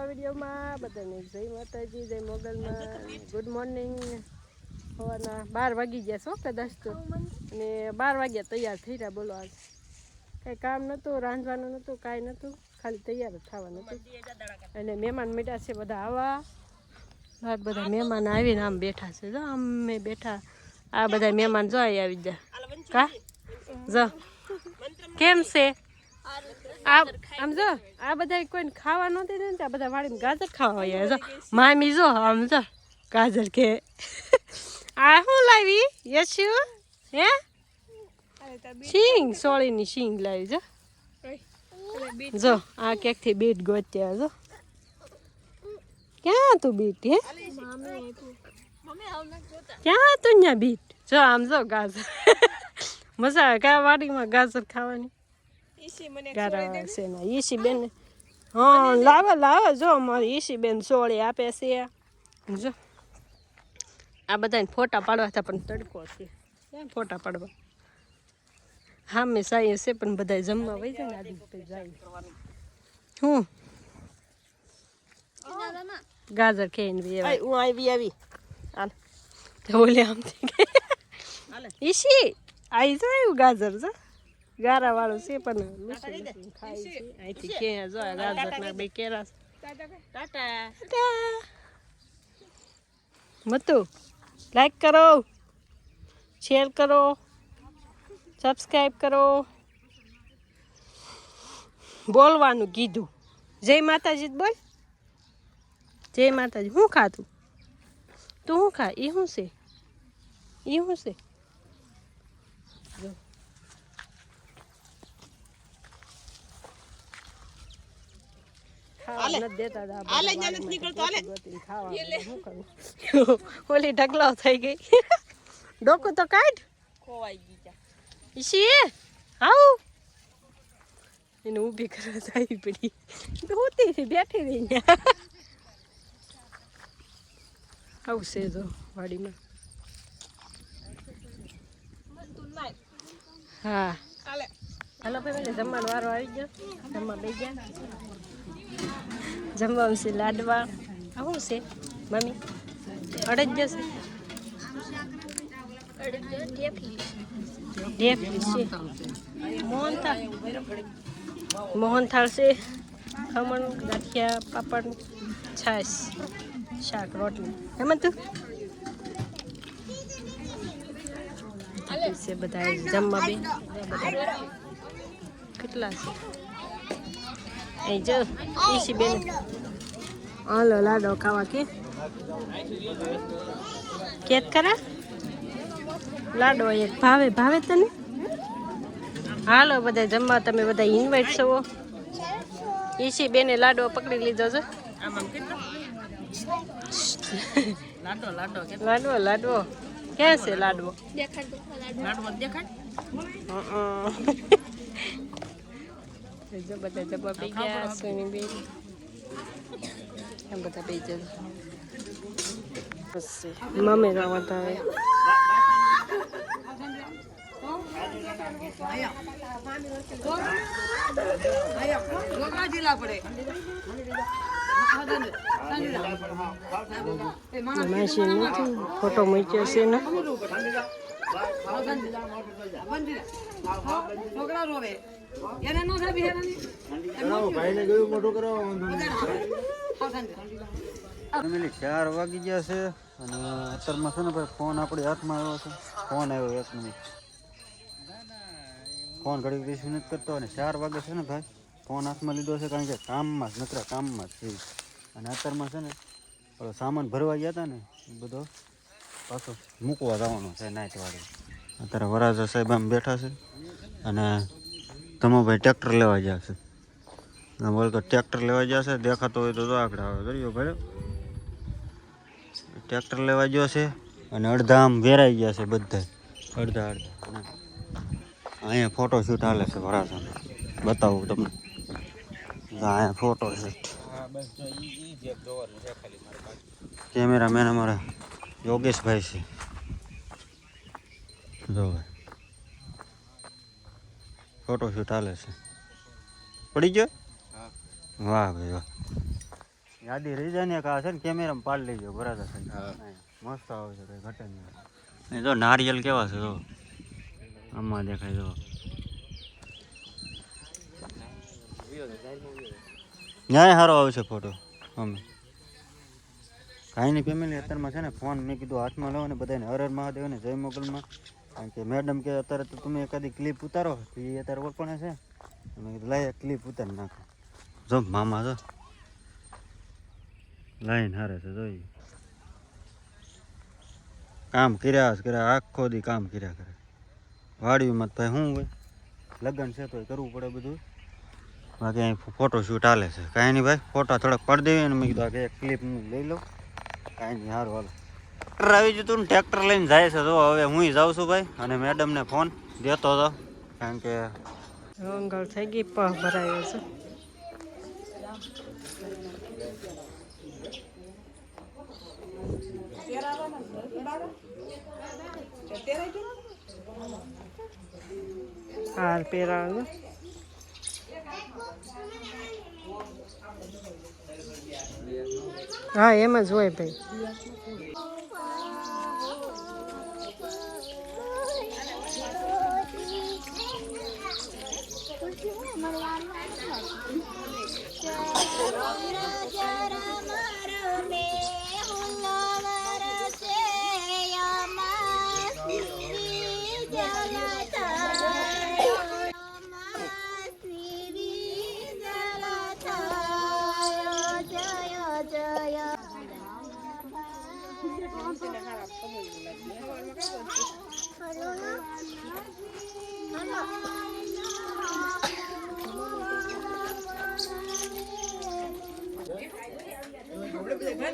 નવા વિડીયોમાં બધાને જય માતાજી, જય મોગલમાં. ગુડ મોર્નિંગ સવારના બાર વાગી ગયા છો કદાચ તો? અને બાર વાગ્યા તૈયાર થઈ રહ્યા બોલો આજ. કાંઈ કામ નહોતું રાંધવાનું નહોતું કાંઈ નહોતું ખાલી તૈયાર થવાનું હતું. અને મહેમાન મીઠા છે બધા આવા. બધા મહેમાન આવીને આમ બેઠા છે. જો આમ મેં બેઠા. આ બધા મહેમાન જો આવી જા કા? જો. કેમ છે? આ આમ જો આ બધા કોઈને ખાવા નહોતી દે ને તો આ બધા વાળીને ગાજર ખાવા હોય જો મામી જો આમ જો ગાજર કે. આ શું લાવી? યશુ? હે? શીંગ સોળીની શીંગ લાવી જો. જો આ ક્યાંકથી બીટ ગોત્યા જો. ક્યાં તું બીટ હે? ક્યાં તું ત્યાં બીટ? જો આમ જો ગાજર. મજા આવે કયા વાડીમાં ગાજર ખાવાની? ગારા છે ને? ઈસી બેન હા. લાવે લાવે જો મારી ઈસી બેન સોળી આપે છે. જો. આ બધાને ફોટા પાડવા હતા પણ તડકો છે. ક્યાં ફોટા પાડવા? હા મેં સાઈ છે પણ બધા જમવા વહી જાય ને આદિ જાય. હું? ગાજર કે બી એવા હું આવી આવી. હાલ. ઓલે આમ થઈ ગઈ. ઈસી આવી જાય ગાજર જો. ગારા વાળું છે પણ લૂસી ખાય છે. અહીંથી કે જો આ બે કેરા ટાટા. મતુ લાઈક કરો શેર કરો સબસ્ક્રાઈબ કરો. બોલવાનું કીધું. જય માતાજી જ બોલ. જય માતાજી. શું ખાતું તું શું ખા? એ શું છે? એ શું છે જો. ખાવા નથી દેતા તા બધા હાલે, ન્યા નથી વાડીમાંથી નીકળતો, હાલે. ગોતી ગોતીને ખાવા શું કરું? ઓલી ઢગલાવ થઈ ગઈ. ડોકું તો કાઢ. ખોવાઈ ગઈ ઈશી આવ. એને ઊભી કરવા જાય પડી. હોતી હતી બેઠી રહી ને. આવશે તો વાડીમાં. હા. હાલો. ભાઈ જમવાનો વારો આવી ગયો. જમવા બે ગયા. જમવાનું છે લાડવા. આવું છે, મમ્મી? અડદ જશે મોહન મોહનથાળ. છે, ખમણ, ગાંઠિયા, પાપડ, છાશ, શાક, રોટલી. એમ તું છે બધા જમવા બી. કેટલા છે? અહીં જો ઈસી બેન હાલો લાડો ખાવા કે કેત કરા લાડો એક ભાવે ભાવે તને હાલો બધા જમવા તમે બધા ઇન્વાઇટ છો ઈસી બેને લાડવો પકડી લીધો છે લાડો લાડો લાડવો લાડવો ક્યાં છે લાડવો લાડવો દેખાડ જો બધા જમવા પી ગયા સુની બેન. એમ બધા પી જશે મમ્મી રમત આવે. જીલા પડે ફોટો મૂક્યો છે ને. છોકરા રોવે. એને નો થાય બિહારાની ભાઈને ગયું મોટું કરવા ફેમિલી ચાર વાગી ગયા છે અને અત્યારમાં છે ને ભાઈ ફોન આપણી હાથમાં આવ્યો છે. ફોન આવ્યો એક મિનિટ. ફોન ઘડી રિસીવ નથી કરતો અને ચાર વાગે છે ને ભાઈ ફોન હાથમાં લીધો છે કારણ કે કામમાં જ નકરા કામમાં જ થઈ અને અત્યારમાં છે ને ઓલો સામાન ભરવા ગયા હતા ને બધો પાછો મૂકવા જવાનો છે નાઇટવાળી અત્યારે વરાજા સાહેબ આમ બેઠા છે અને ધમાભાઈ ટ્રેક્ટર લેવા જશે. ના બોલ કે ટ્રેક્ટર લેવા જશે છે દેખાતો હોય તો તો આગળ આવે. કર્યો ભાઈ. ટ્રેક્ટર લેવા ગયો છે અને અડધા આમ વેરાઈ ગયા છે બધા અડધા અડધા. અહીંયા ફોટો શૂટ હાલે છે વરાજાનો બતાવું તમને. અહીંયા ફોટો શૂટ કેમેરામેન અમારા યોગેશભાઈ છે. જો ભાઈ. ફોટો શૂટ હાલે છે? પડી ગયો? વાહ ભાઈ વાહ. યાદી રહી જાય ને કા છે ને કેમેરામાં પાડ લઈ ગયો બરાબર છે મસ્ત આવે છે કઈ ઘટે નહીં. જો નારિયેલ કેવા છે જો. આમાં દેખાય જો. ન્યાય સારો આવશે ફોટો અમે. કાંઈ નહીં ફેમિલી અત્યારમાં છે ને ફોન મેં કીધું હાથમાં લો ને બધાને હર હર મહાદેવ ને જય મોગલમાં. કારણ કે મેડમ કે અત્યારે તો તમે એકાદી ક્લિપ ઉતારો, તો એ અત્યારે ઓળપણે છે. મેં કીધું, લાય ક્લિપ ઉતારી નાખો. જો, મામા, જો. લાઈન હારે છે જોઈ કામ કર્યા જ કર્યા, આખો દી કામ કર્યા કરે. વાડીમાં ભાઈ શું હોય? લગ્ન છે તો કરવું પડે બધું. બાકી અહીં ફોટો શૂટ હાલે છે. કાંઈ નહીં ભાઈ, ફોટા થોડાક પડી દેવી અને મેં કીધું કે એક ક્લિપ હું લઈ લઉં. કાંઈ નહીં સારું હાલો. ટ્રેક્ટર આવી જતું ને, ટ્રેક્ટર લઈને જાય છે. તો હવે હું જાઉં છું ભાઈ, અને મેડમને ફોન દેતો હતો કારણ કે રંગળ થઈ ગઈ ભરાયો છે. હાર પહેરાવાનું હા, એમ જ હોય ભાઈ. 그런 일은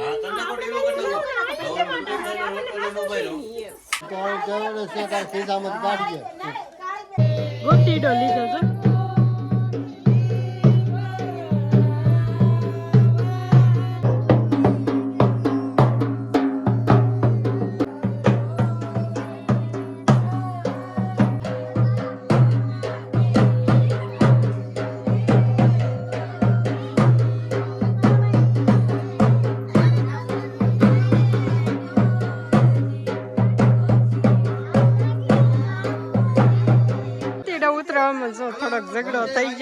હા ગોટીડો લીધો છે